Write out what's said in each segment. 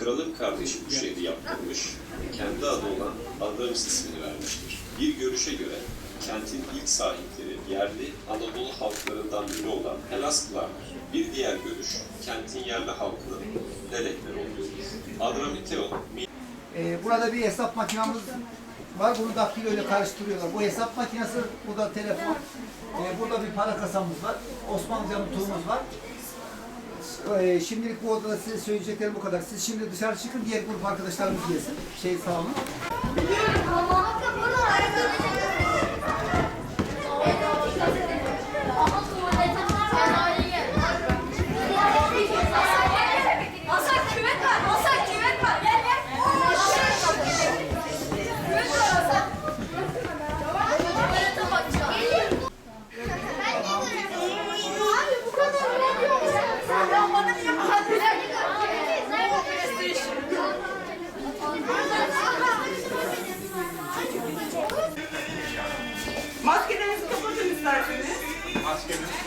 kralın kardeşi bu şehri yaptırmış, kendi adı olan Adamis ismini vermiştir. Bir görüşe göre kentin ilk sahipleri yerli Anadolu halklarından biri olan Helasklardır. Bir diğer görüş kentin yerli halkının Lelekler olduğudur. Adramiteon... Ee, burada bir hesap makinamız var. Bunu daktilo ile karıştırıyorlar. Bu hesap makinesi, bu da telefon. Ee, burada bir para kasamız var. Osmanlıca'nın tuğumuz var. Ee, şimdilik bu odada size söyleyeceklerim bu kadar. Siz şimdi dışarı çıkın, diğer grup arkadaşlarımız gelsin. Şey sağ olun.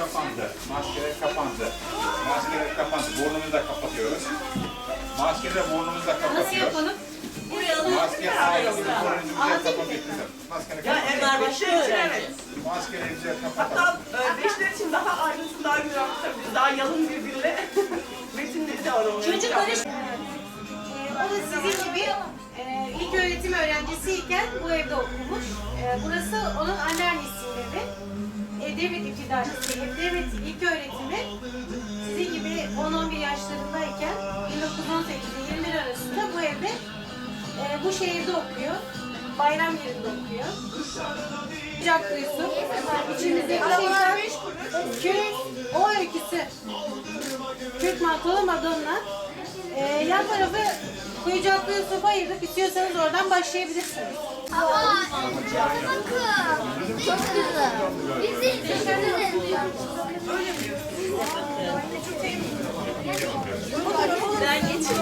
Kapandı. Maskeler kapandı. Maskeler kapandı. Burnumuzu da kapatıyoruz. Maskeleri burnumuzu da kapatıyoruz. Maske ağzımızı burnumuzu güzel kapatıyoruz. Maskeni Ya kapatıyoruz. evet, beşler için evet. Maskeleri güzel kapatalım. Hatta e, beşler için daha ayrıntılı, daha güzel anlatabiliriz. Daha yalın birbirine metinleri de onların. Çocuklar kitapları. O da sizin gibi e, ilk öğretim öğrencisiyken bu evde okumuş. E, burası onun anneannesinin evi. E, devlet iptidaisiyim. Devlet ilk öğretimi sizin gibi 10-11 yaşlarındayken 1918 ile 21 arasında bu evde e, bu şehirde okuyor. Bayram yerinde okuyor. Sıcak Yusuf. İçimizdeki Kürt, o öyküsü. Kürt mantolu Madonna. Ee, yan tarafı Kuyucaklı Yusuf'a ayırdık. İstiyorsanız oradan başlayabilirsiniz. Ama. Çok güzel. Bizi. Ben geçin.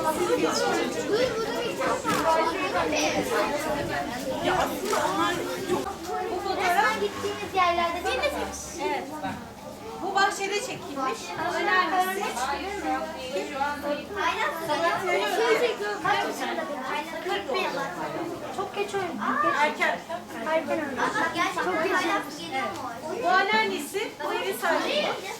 Buyur burada bir tane. Ya aslında onlar Bu fotoğraf gittiğimiz yerlerde değil mi? Evet. Bu bahçede çekilmiş. Önemlisi. Aynen. Sabah söylüyorum. Kaç yaşında bir aynen. 41. Çok geç öldü. Erken. Erken öldü. Gerçekten Thank you.